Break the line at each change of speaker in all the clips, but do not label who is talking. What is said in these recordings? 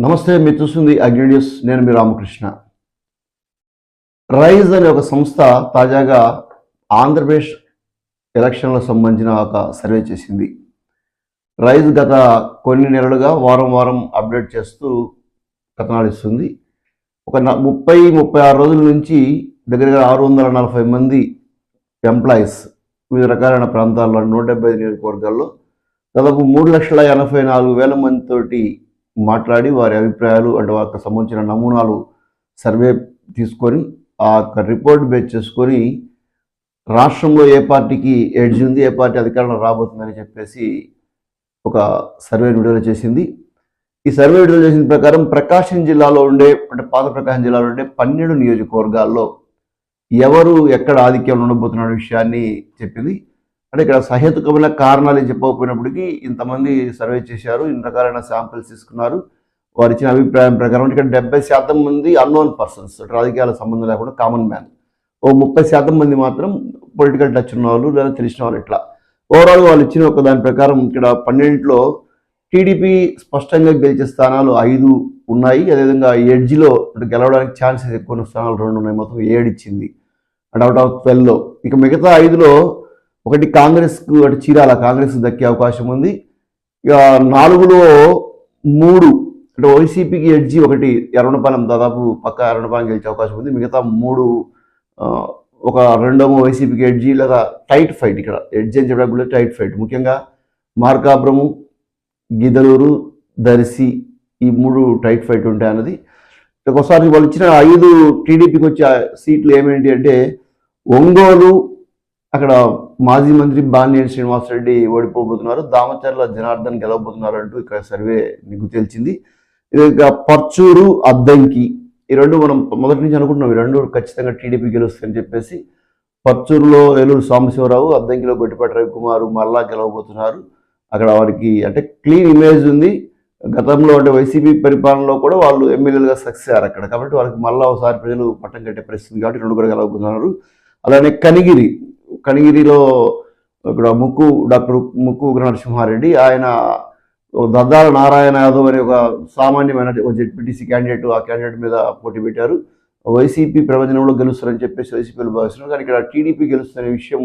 నమస్తే మీరు చూస్తుంది అగ్ని న్యూస్ నేను మీ రామకృష్ణ. రైజ్ అనే ఒక సంస్థ తాజాగా ఆంధ్రప్రదేశ్ ఎలక్షన్లకు సంబంధించిన ఒక సర్వే చేసింది. రైజ్ గత కొన్ని నెలలుగా వారం వారం అప్డేట్ చేస్తూ కథనాలు ఇస్తుంది. ఒక న- ముప్పై ముప్పై ఆరు రోజుల నుంచి దగ్గరగా ఆరు వందల నలభై మంది ఎంప్లాయీస్ వివిధ రకాలైన ప్రాంతాల్లో నూట డెబ్బై ఐదు నియోజకవర్గాల్లో దాదాపు మూడు లక్షల ఎనభై నాలుగు వేల మందితోటి మాట్లాడి వారి అభిప్రాయాలు అంటే వారికి సంబంధించిన నమూనాలు సర్వే తీసుకొని ఆ యొక్క రిపోర్ట్ బేస్ చేసుకొని రాష్ట్రంలో ఏ పార్టీకి ఎడ్జ్ ఉంది ఏ పార్టీ అధికారంలో రాబోతుందని చెప్పేసి ఒక సర్వే విడుదల చేసింది. ఈ సర్వే విడుదల చేసిన ప్రకారం ప్రకాశం జిల్లాలో ఉండే అంటే పాత ప్రకాశం జిల్లాలో ఉండే పన్నెండు నియోజకవర్గాల్లో ఎవరు ఎక్కడ ఆధిక్యంలో ఉండబోతున్న విషయాన్ని చెప్పింది. అంటే ఇక్కడ సహేతుకమైన కారణాలు చెప్పకపోయినప్పటికీ ఇంతమంది సర్వే చేశారు ఇన్ని రకాలైన శాంపిల్స్ తీసుకున్నారు. వారు ఇచ్చిన అభిప్రాయం ప్రకారం ఇక్కడ డెబ్బై శాతం మంది అన్నోన్ పర్సన్స్ రాజకీయాల సంబంధం లేకుండా కామన్ మ్యాన్ ఓ ముప్పై శాతం మంది మాత్రం పొలిటికల్ టచ్ ఉన్న వాళ్ళు లేదా తెలిసిన వాళ్ళు ఇట్లా. ఓవరాల్ వాళ్ళు ఇచ్చిన ఒక దాని ప్రకారం ఇక్కడ పన్నెండులో టీడీపీ స్పష్టంగా గెలిచే స్థానాలు ఐదు ఉన్నాయి. అదేవిధంగా ఎడ్జిలో గెలవడానికి ఛాన్సెస్ ఎక్కువ స్థానాలు రెండు ఉన్నాయి. మొత్తం ఏడు ఇచ్చింది. అండ్ అవుట్ ఆఫ్ ట్వెల్వ్లో ఇక మిగతా ఐదులో ఒకటి కాంగ్రెస్కు అటు చీరాల కాంగ్రెస్ దక్కే అవకాశం ఉంది. ఇక నాలుగులో మూడు అంటే వైసీపీకి ఎడ్జి ఒకటి ఎర్రనపాలెం దాదాపు పక్క ఎర్రనపాలెం గెలిచే అవకాశం ఉంది. మిగతా మూడు ఒక రెండవ వైసీపీకి ఎడ్జి లేదా టైట్ ఫైట్ ఇక్కడ. ఎడ్జి అని చెప్పడానికి కూడా టైట్ ఫైట్. ముఖ్యంగా మార్కాపురము గిదలూరు దర్శి ఈ మూడు టైట్ ఫైట్ ఉంటాయి అన్నది ఒకసారి వాళ్ళు ఇచ్చిన ఐదు టీడీపీకి వచ్చే సీట్లు ఏమేంటి అంటే ఒంగోలు అక్కడ మాజీ మంత్రి బాలినేని శ్రీనివాసరెడ్డి ఓడిపోబోతున్నారు. దామచర్ల జనార్దన్ గెలవబోతున్నారు అంటూ ఇక్కడ సర్వే నీకు తెలిసింది ఇది ఇక పర్చూరు అద్దంకి. ఈ రెండు మనం మొదటి నుంచి అనుకుంటున్నాం. ఈ రెండు ఖచ్చితంగా టీడీపీ గెలుస్తాయని చెప్పేసి పర్చూరులో ఏలూరు సాంబశివరావు అద్దంకిలో గొట్టిపాటి రవికుమారు మరలా గెలవబోతున్నారు. అక్కడ వారికి అంటే క్లీన్ ఇమేజ్ ఉంది. గతంలో అంటే వైసీపీ పరిపాలనలో కూడా వాళ్ళు ఎమ్మెల్యేలుగా సక్సెస్ అయ్యారు అక్కడ. కాబట్టి వాళ్ళకి మళ్ళీ ఒకసారి ప్రజలు పట్టం కట్టే పరిస్థితి కాబట్టి రెండు కూడా గెలవబోతున్నారు. అలానే కనిగిరి. కనిగిరిలో ఇక్కడ ముక్కు డాక్టర్ ముక్కు నరసింహారెడ్డి ఆయన దద్దాల నారాయణ యాదవ్ అనే ఒక సామాన్యమైన ఒక జెడ్పీటీసీ క్యాండిడేట్ ఆ క్యాండిడేట్ మీద పోటీ పెట్టారు. వైసీపీ ప్రవచనంలో గెలుస్తారని చెప్పేసి వైసీపీలో భావిస్తున్నారు. కానీ ఇక్కడ టీడీపీ గెలుస్తున్న విషయం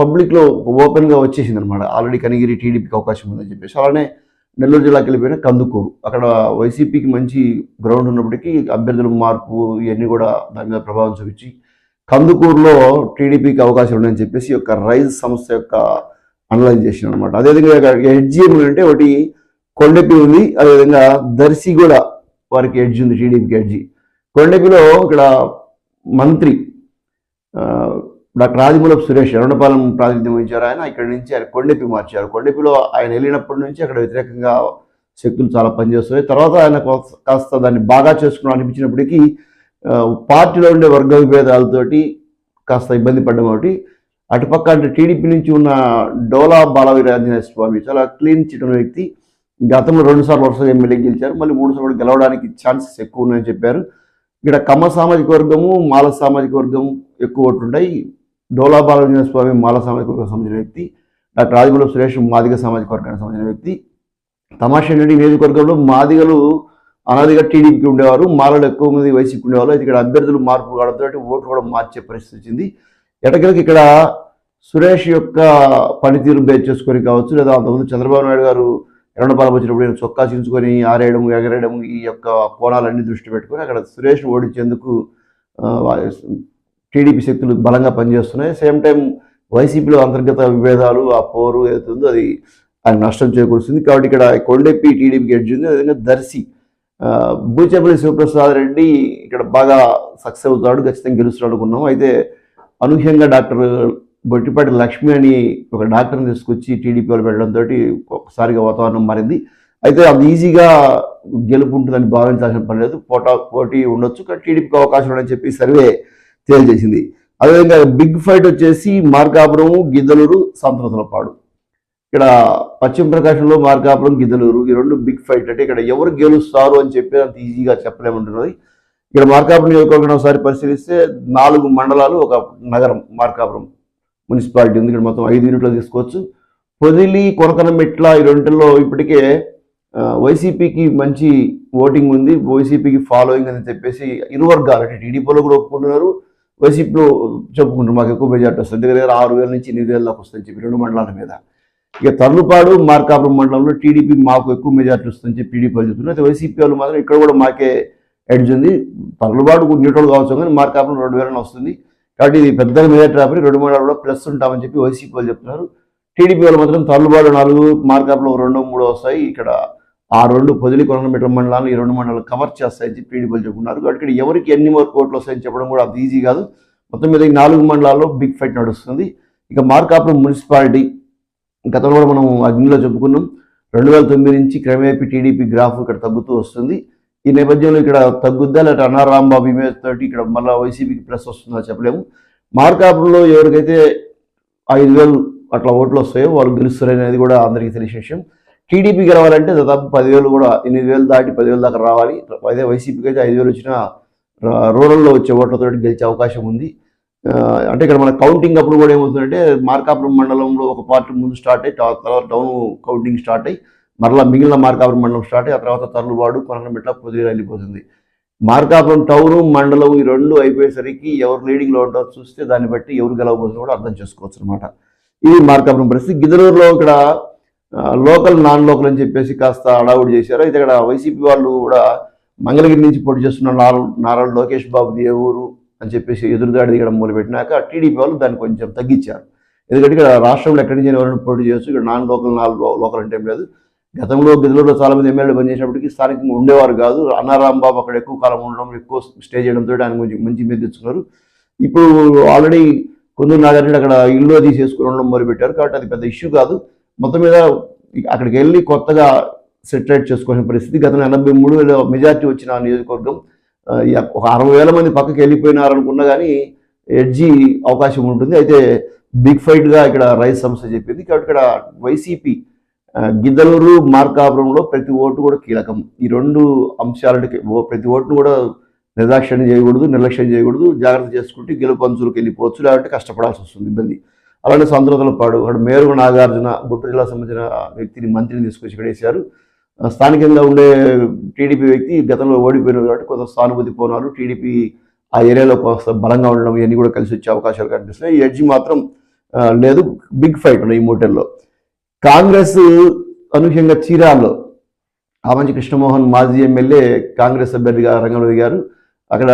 పబ్లిక్లో ఓపెన్గా వచ్చేసింది అనమాట ఆల్రెడీ కనిగిరి టీడీపీకి అవకాశం ఉందని చెప్పేసి. అలానే నెల్లూరు జిల్లాకి వెళ్ళిపోయిన కందుకూరు. అక్కడ వైసీపీకి మంచి గ్రౌండ్ ఉన్నప్పటికీ అభ్యర్థుల మార్పు ఇవన్నీ కూడా దాని మీద ప్రభావం చూపించి కందుకూరులో టీడీపీకి అవకాశం ఉందని చెప్పేసి ఒక యొక్క రైజ్ సంస్థ యొక్క అనలైజ్ చేసిన అనమాట అదేవిధంగా హెడ్జిఎం అంటే ఒకటి కొండపి ఉంది అదేవిధంగా దర్శి కూడా వారికి ఎడ్జ్ ఉంది టీడీపీకి ఎడ్జి కొండపిలో ఇక్కడ మంత్రి డాక్టర్ రాజమూలపు సురేష్ ఎర్రనపాలెం ప్రాతినిధ్యం వహించారు. ఆయన ఇక్కడ నుంచి ఆయన కొండపి మార్చారు. కొండపిలో ఆయన వెళ్ళినప్పటి నుంచి అక్కడ వ్యతిరేకంగా శక్తులు చాలా పనిచేస్తున్నాయి. తర్వాత ఆయన కాస్త- కాస్త దాన్ని బాగా చేసుకుని అనిపించినప్పటికీ పార్టీలో ఉండే వర్గ విభేదాలతోటి కాస్త ఇబ్బంది పడ్డం ఒకటి అటుపక్క అంటే టీడీపీ నుంచి ఉన్న డోలా బాలవీర ఆంజనేయ స్వామి చాలా క్లీన్ చిట్ ఉన్న వ్యక్తి. గతంలో రెండు సార్లు వరుసగా ఎమ్మెల్యే గెలిచారు. మళ్ళీ మూడు సార్లు కూడా గెలవడానికి ఛాన్సెస్ ఎక్కువ ఉన్నాయని చెప్పారు. ఇక్కడ కమ్మ సామాజిక వర్గము మాల సామాజిక వర్గం ఎక్కువ ఉంటాయి. డోలా బాలవీర స్వామి మాల సామాజిక వర్గం సంబంధించిన వ్యక్తి. డాక్టర్ రాజమూల సురేష్ మాదిగ సామాజిక వర్గానికి సంబంధించిన వ్యక్తి. తమాషా ఏంటంటే నియోజకవర్గంలో మాదిగలు అనాదిగా టీడీపీకి ఉండేవారు మాలలు ఎక్కువ మంది వైసీపీ ఉండేవారు అయితే ఇక్కడ అభ్యర్థులు మార్పు కావడంతో ఓట్లు కూడా మార్చే పరిస్థితి వచ్చింది. ఎటకెలకి ఇక్కడ సురేష్ యొక్క పనితీరు బేస్ చేసుకొని కావచ్చు లేదా అంతకుముందు చంద్రబాబు నాయుడు గారు ఎర్రపాలెం వచ్చినప్పుడు నేను చొక్కా చించుకొని ఆరేయడం ఎగరేయడం ఈ యొక్క కోణాలన్నీ దృష్టి పెట్టుకొని అక్కడ సురేష్ ఓడించేందుకు టీడీపీ శక్తులు బలంగా పనిచేస్తున్నాయి. సేమ్ టైం వైసీపీలో అంతర్గత విభేదాలు ఆ పోరు ఏదైతే ఉందో అది ఆయన నష్టం చేకూరుస్తుంది. కాబట్టి ఇక్కడ కొండెప్పి టీడీపీకి ఎడ్జ్ ఉంది. అదేవిధంగా దర్శి బూచేపల్లి శివప్రసాద్ రెడ్డి ఇక్కడ బాగా సక్సెస్ అవుతాడు ఖచ్చితంగా గెలుస్తాడు అనుకున్నాం. అయితే అనూహ్యంగా డాక్టర్ గొట్టిపాటి లక్ష్మి అని ఒక డాక్టర్ని తీసుకొచ్చి టీడీపీ వాళ్ళు పెట్టడంతో ఒకసారిగా వాతావరణం మారింది. అయితే అది ఈజీగా గెలుపు ఉంటుందని భావించాల్సిన పని లేదు. పోటా పోటీ ఉండొచ్చు కానీ టీడీపీకి అవకాశం ఉండని చెప్పి సర్వే తేల్చేసింది. అదేవిధంగా బిగ్ ఫైట్ వచ్చేసి మార్కాపురం గిద్దలూరు సంతనతలపాడు ఇక్కడ పశ్చిమ ప్రకాశంలో మార్కాపురం గిద్దలూరు ఈ రెండు బిగ్ ఫైట్ అంటే ఇక్కడ ఎవరు గెలుస్తారు అని చెప్పి అంత ఈజీగా చెప్పలేమంటున్నది. ఇక్కడ మార్కాపురం నియోజకవర్గం ఒకసారి పరిశీలిస్తే నాలుగు మండలాలు ఒక నగరం మార్కాపురం మున్సిపాలిటీ ఉంది. ఇక్కడ మొత్తం ఐదు యూనిట్లు తీసుకోవచ్చు. పొదిలి కొనకనమెట్ల ఈ రెండులో ఇప్పటికే వైసీపీకి మంచి ఓటింగ్ ఉంది. వైసీపీకి ఫాలోయింగ్ అని చెప్పేసి ఇరు వర్గాలు అంటే టీడీపీలో కూడా ఒప్పుకుంటున్నారు. వైసీపీలో చెప్పుకుంటారు మాకు ఎక్కువ మెజార్టీ వస్తుంది. దగ్గర దగ్గర ఆరు వేల నుంచి ఎనిమిది వేల దాకా వస్తుంది చెప్పి రెండు మండలాల మీద. ఇక తర్లుపాడు మార్కాపురం మండలంలో టీడీపీ మాకు ఎక్కువ మెజార్టీ వస్తుందని చెప్పి టీడీపీ వాళ్ళు చెప్తున్నారు. అయితే వైసీపీ వాళ్ళు మాత్రం ఇక్కడ కూడా మాకే ఎడ్జ్ ఉంది. తర్లుపాడు న్యూట్రల్ కావచ్చు కానీ మార్కాపురం రెండు వేలన వస్తుంది. కాబట్టి ఇది పెద్దగా మెజార్టీ రాబడి రెండు మూడు కూడా ప్లస్ ఉంటామని చెప్పి వైసీపీ వాళ్ళు చెప్తున్నారు. టీడీపీ వాళ్ళు మాత్రం తర్లుబాటు నాలుగు మార్కాపురం రెండు మూడు వస్తాయి. ఇక్కడ ఆ రెండు పొదిలి కొనమీటర్ మండలాలు ఈ రెండు మండలాలు కవర్ చేస్తాయని చెప్పి టీడీపీ వాళ్ళు చెప్పుకున్నారు. కాబట్టి ఇక్కడ ఎవరికి ఎన్ని మార్క్ ఓట్లు వస్తాయని చెప్పడం కూడా అది ఈజీ కాదు. మొత్తం మీద ఈ నాలుగు మండలాల్లో బిగ్ ఫైట్ నడుస్తుంది. ఇక మార్కాపురం మున్సిపాలిటీ గతంలో కూడా మనం అగ్నిలో చెప్పుకున్నాం. రెండు వేల తొమ్మిది నుంచి క్రమేపీ టీడీపీ గ్రాఫ్ ఇక్కడ తగ్గుతూ వస్తుంది. ఈ నేపథ్యంలో ఇక్కడ తగ్గుద్దా లేకపోతే అన్నా రాంబాబు ఇమేజ్ తోటి ఇక్కడ మళ్ళీ వైసీపీకి ప్లస్ వస్తుందా చెప్పలేము. మార్కాపురంలో ఎవరికైతే ఐదు వేలు అట్లా ఓట్లు వస్తాయో వాళ్ళు గెలుస్తారనేది కూడా అందరికీ తెలిసిన విషయం. టీడీపీ గెలవాలంటే దాదాపు పదివేలు కూడా ఎనిమిది వేలు దాటి పదివేలు దాకా రావాలి. అదే వైసీపీకి అయితే ఐదు వేలు వచ్చినా రూరల్లో వచ్చే ఓట్లతో గెలిచే అవకాశం ఉంది. అంటే ఇక్కడ మన కౌంటింగ్ అప్పుడు కూడా ఏమవుతుందంటే మార్కాపురం మండలంలో ఒక పార్టీ ముందు స్టార్ట్ అయ్యి తర్వాత టౌన్ కౌంటింగ్ స్టార్ట్ అయ్యి మరలా మిగిలిన మార్కాపురం మండలం స్టార్ట్ అయ్యి ఆ తర్వాత తరులుబాడు కొనకమెట్ల పొదిలి వెళ్ళిపోతుంది. మార్కాపురం టౌన్ మండలం ఈ రెండు అయిపోయేసరికి ఎవరు లీడింగ్లో ఉంటారో చూస్తే దాన్ని బట్టి ఎవరు గెలవబోతుందో కూడా అర్థం చేసుకోవచ్చు అనమాట ఇది మార్కాపురం పరిస్థితి. గిద్దలూరులో ఇక్కడ లోకల్ నాన్ లోకల్ అని చెప్పేసి కాస్త అడావుడి చేశారు. అయితే ఇక్కడ వైసీపీ వాళ్ళు కూడా మంగళగిరి నుంచి పోటీ చేస్తున్న నారా నారా లోకేష్ బాబుది ఏ ఊరు అని చెప్పేసి ఎదురుదాడి దిగడం మొదలుపెట్టినాక టీడీపీ వాళ్ళు దాన్ని కొంచెం తగ్గించారు. ఎందుకంటే ఇక్కడ రాష్ట్రంలో ఎక్కడి నుంచి ఎవరైనా పోటీ చేయొచ్చు. ఇక్కడ నాన్ లోకల్ నాలుగు లోకల్ అంటే ఏం లేదు. గతంలో గిద్దలూరులో చాలామంది ఎమ్మెల్యేలు పనిచేసినప్పటికీ స్థానికంగా ఉండేవారు కాదు. అన్నారాం బాబు అక్కడ ఎక్కువ కాలం ఉండడం ఎక్కువ స్టే చేయడంతో ఆయన కొంచెం మంచి మెద్దిస్తున్నారు ఇప్పుడు ఆల్రెడీ కొందరు నాగారిని అక్కడ ఇల్లు అది చేసుకుని ఉండడం మొదలుపెట్టారు. కాబట్టి అది పెద్ద ఇష్యూ కాదు. మొత్తం మీద అక్కడికి వెళ్ళి కొత్తగా సెటిలైట్ చేసుకోవాల్సిన పరిస్థితి గతంలో ఎనభై మూడు వేల మెజార్టీ వచ్చిన నియోజకవర్గం ఒక అరవై వేల మంది పక్కకి వెళ్ళిపోయినారు అనుకున్నా కానీ ఎడ్జి అవకాశం ఉంటుంది. అయితే బిగ్ ఫైట్గా ఇక్కడ రైస్ సంస్థ చెప్పింది. కాబట్టి ఇక్కడ వైసీపీ గిద్దలూరు మార్కాపురంలో ప్రతి ఓటు కూడా కీలకం. ఈ రెండు అంశాలకి ప్రతి ఓటును కూడా నిర్లక్ష్యం చేయకూడదు నిర్లక్ష్యం చేయకూడదు. జాగ్రత్త చేసుకుంటే గెలుపు అంచులకు వెళ్ళిపోవచ్చు. లేదంటే కష్టపడాల్సి వస్తుంది ఇబ్బంది. అలానే సంద్రతల పాడు. అక్కడ మేరుగు నాగార్జున గుంటూరు జిల్లా సంబంధించిన వ్యక్తిని మంత్రిని తీసుకొచ్చి ఇక్కడ వేశారు. స్థానికంగా ఉండే టీడీపీ వ్యక్తి గతంలో ఓడిపోయినారు కాబట్టి కొంత సానుభూతి పోనారు. టీడీపీ ఆ ఏరియాలో కొంత బలంగా ఉండడం ఇవన్నీ కూడా కలిసి వచ్చే అవకాశాలు కనిపిస్తున్నాయి. ఈ ఎడ్జి మాత్రం లేదు బిగ్ ఫైట్ ఉన్నాయి ఈ మూటల్లో. కాంగ్రెస్ అనూహ్యంగా చీరాల్లో ఆమంచి కృష్ణమోహన్ మాజీ ఎమ్మెల్యే కాంగ్రెస్ అభ్యర్థిగా రంగంలో దిగారు. అక్కడ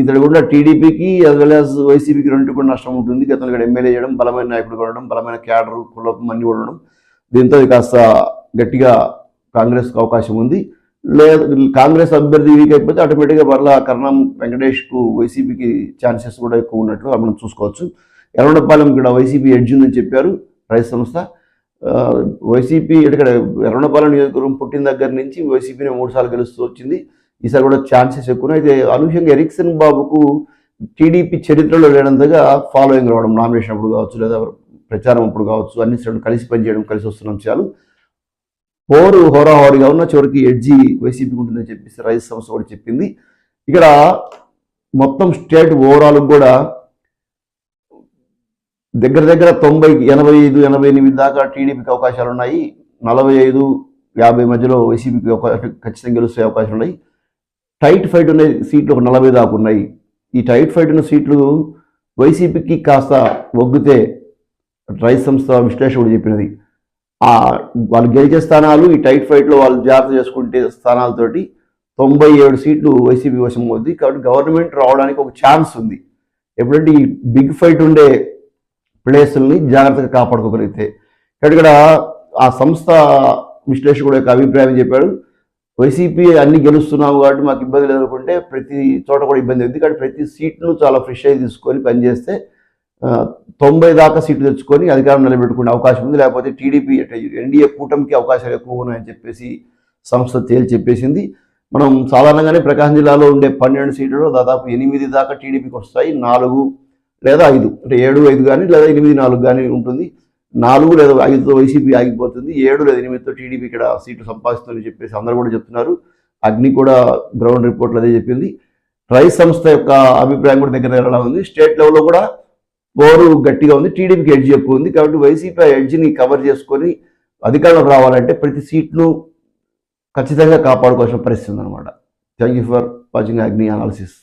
ఇతడు కూడా టీడీపీకి యాజ్ వెల్ యాజ్ వైసీపీకి రెండు కూడా నష్టం ఉంటుంది. గతంలో ఇక్కడ ఎమ్మెల్యే చేయడం బలమైన నాయకుడు ఉండడం బలమైన క్యాడర్ కులం అన్ని కూడా ఉండడం. దీంతో కాస్త గట్టిగా కాంగ్రెస్కు అవకాశం ఉంది. లేదు కాంగ్రెస్ అభ్యర్థి వీక్ అయిపోతే ఆటోమేటిక్గా మరలా కరణం వెంకటేష్కు వైసీపీకి ఛాన్సెస్ కూడా ఎక్కువ ఉన్నట్లు మనం చూసుకోవచ్చు. ఎర్రపాలెం ఇక్కడ వైసీపీ ఎడ్జ్ ఉందని చెప్పారు రైతు సంస్థ. వైసీపీ ఇక్కడ ఎర్రగొండపాలెం నియోజకవర్గం పుట్టిన దగ్గర నుంచి వైసీపీని మూడు సార్లు గెలుస్తూ వచ్చింది. ఈసారి కూడా ఛాన్సెస్ ఎక్కువ అయితే అనూహ్యంగా ఎరిక్సన్ బాబుకు టీడీపీ చరిత్రలో లేనంతగా ఫాలోయింగ్ రావడం నామినేషన్ అప్పుడు కావచ్చు లేదా ప్రచారం అప్పుడు కావచ్చు అన్ని సైడ్లు కలిసి పనిచేయడం కలిసి వస్తున్న అంశాలు హోరు హోరాహోరీగా ఉన్న చివరికి ఎడ్జి వైసీపీకి ఉంటుందని చెప్పేసి రైతు సంస్థ కూడా చెప్పింది. ఇక్కడ మొత్తం స్టేట్ ఓవరాల్ కూడా దగ్గర దగ్గర తొంభై ఎనభై ఐదు ఎనభై ఎనిమిది దాకా టీడీపీకి అవకాశాలు ఉన్నాయి. నలభై ఐదు యాభై మధ్యలో వైసీపీకి అవకాశం ఖచ్చితంగా గెలుస్తే అవకాశాలు ఉన్నాయి. టైట్ ఫైట్ ఉన్న సీట్లు ఒక నలభై దాకా ఉన్నాయి. ఈ టైట్ ఫైట్ ఉన్న సీట్లు వైసీపీకి కాస్త ఒగ్గితే రైతు సంస్థ విశ్లేషకుడు చెప్పినది. వాళ్ళు గెలిచే స్థానాలు ఈ టైట్ ఫైట్లో వాళ్ళు జాగ్రత్త చేసుకుంటే స్థానాలతోటి తొంభై ఏడు సీట్లు వైసీపీ వశం అవుద్ది కాబట్టి గవర్నమెంట్ రావడానికి ఒక ఛాన్స్ ఉంది. ఎప్పుడంటే ఈ బిగ్ ఫైట్ ఉండే ప్లేసుల్ని జాగ్రత్తగా కాపాడుకోగలిగితే. కాబట్టి ఇక్కడ ఆ సంస్థ విశ్లేషకుడు యొక్క అభిప్రాయం చెప్పాడు. వైసీపీ అన్ని గెలుస్తున్నాము కాబట్టి మాకు ఇబ్బంది లేదనుకుంటే ప్రతి చోట కూడా ఇబ్బంది ఉంది. కాబట్టి ప్రతి సీట్ను చాలా ఫ్రెష్ అయి తీసుకొని పనిచేస్తే తొంభై దాకా సీట్లు తెచ్చుకొని అధికారం నిలబెట్టుకునే అవకాశం ఉంది. లేకపోతే టీడీపీ ఎన్డీఏ కూటమికి అవకాశాలు ఎక్కువ ఉన్నాయని చెప్పేసి సంస్థ తేల్చి చెప్పేసింది. మనం సాధారణంగానే ప్రకాశం జిల్లాలో ఉండే పన్నెండు సీట్లలో దాదాపు ఎనిమిది దాకా టీడీపీకి వస్తాయి. నాలుగు లేదా ఐదు అంటే ఏడు ఐదు కానీ లేదా ఎనిమిది నాలుగు కానీ ఉంటుంది. నాలుగు లేదా ఐదుతో వైసీపీ ఆగిపోతుంది. ఏడు లేదా ఎనిమిదితో టీడీపీ ఇక్కడ సీట్లు సంపాదిస్తుందని చెప్పేసి అందరూ కూడా చెప్తున్నారు. అగ్ని కూడా గ్రౌండ్ రిపోర్ట్లు అదే చెప్పింది. రైస్ సంస్థ యొక్క అభిప్రాయం కూడా దగ్గర ఉంది. స్టేట్ లెవెల్లో కూడా పోరు గట్టిగా ఉంది టీడీపీకి ఎడ్జ్ ఎక్కువ ఉంది. కాబట్టి వైసీపీ ఆ ఎడ్జ్ని కవర్ చేసుకొని అధికారంలోకి రావాలంటే ప్రతి సీట్ను ఖచ్చితంగా కాపాడుకోవాల్సిన పరిస్థితి ఉందన్నమాట. Thank you for watching Agni analysis